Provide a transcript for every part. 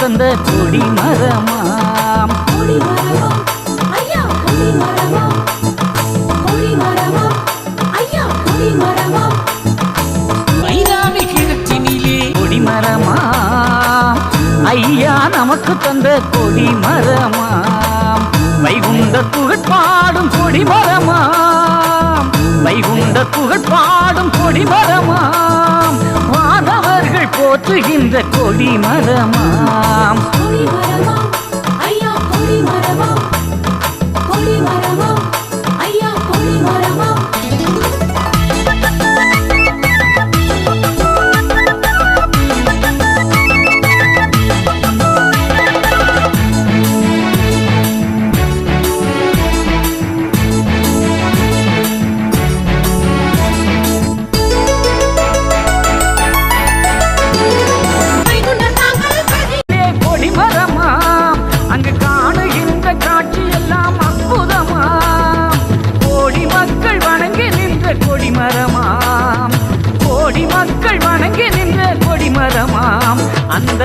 தந்த கொடி மரமாம் வைராமி கிழக்கினிலே கொடி மரமாம் ஐயா நமக்கு தந்த கொடி மரமாம் வைகுந்த புகழ்பாடும் கொடி மரமாம் வைகுந்த புகழ்பாடும் கொடி மரமாம் போற்றுகின்ற கொடி மரமாம் கொடி மரமாம்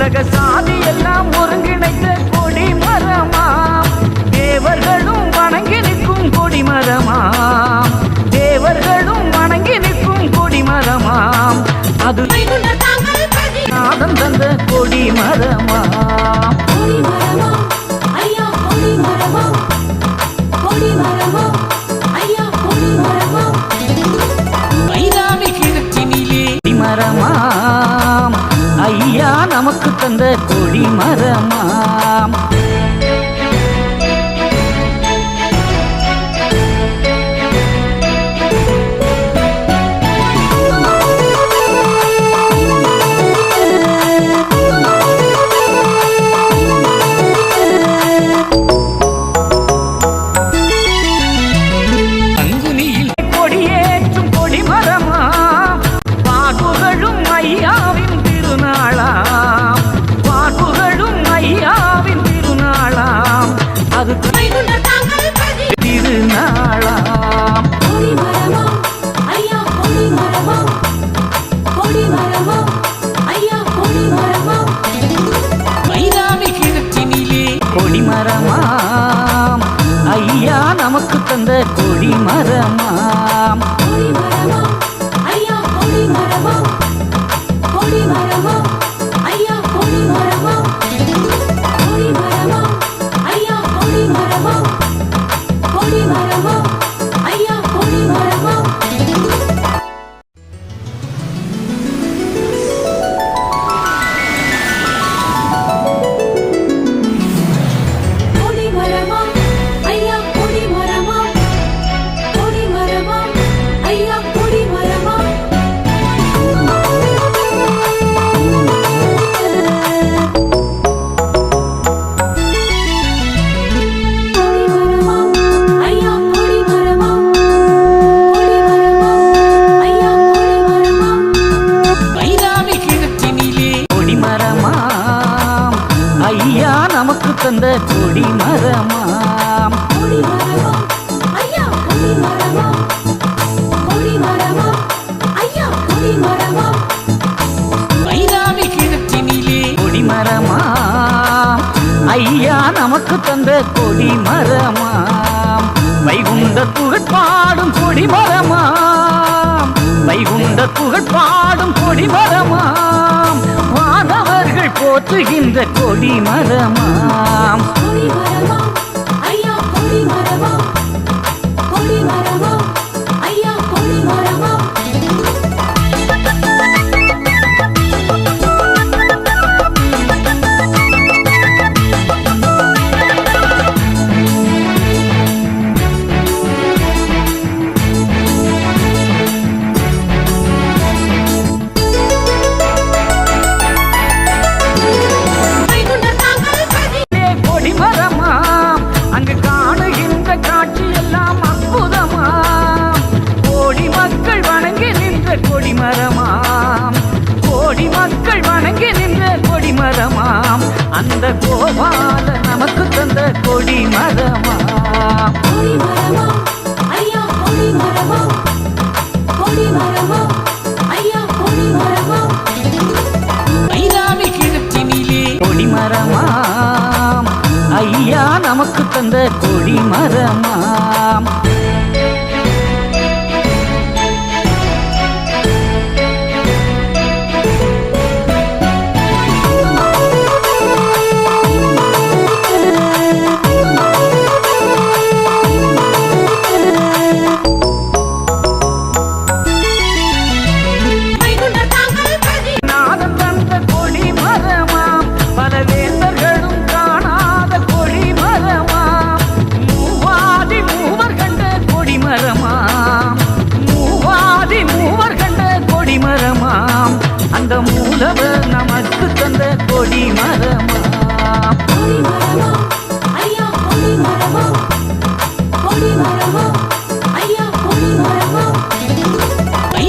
உலக சாதி எல்லாம் ஒருங்கி வளர்ந்த கொடி மரமாம் அந்த கொடி மரமா கொடி மரமாம் ஐராமி கிணற்றினிலே கொடி மரமாம் ஐயா நமக்கு தந்த கொடி மரமாம் வைகுண்ட புகழ்பாடும் கொடி மரமாம் வைகுண்ட புகழ்பாடும் கொடி மரமாம் போற்றுகின்ற கொடி மரமாம். கொடி மரமாம் வளர்ந்த கொடி மரமா? Neymar.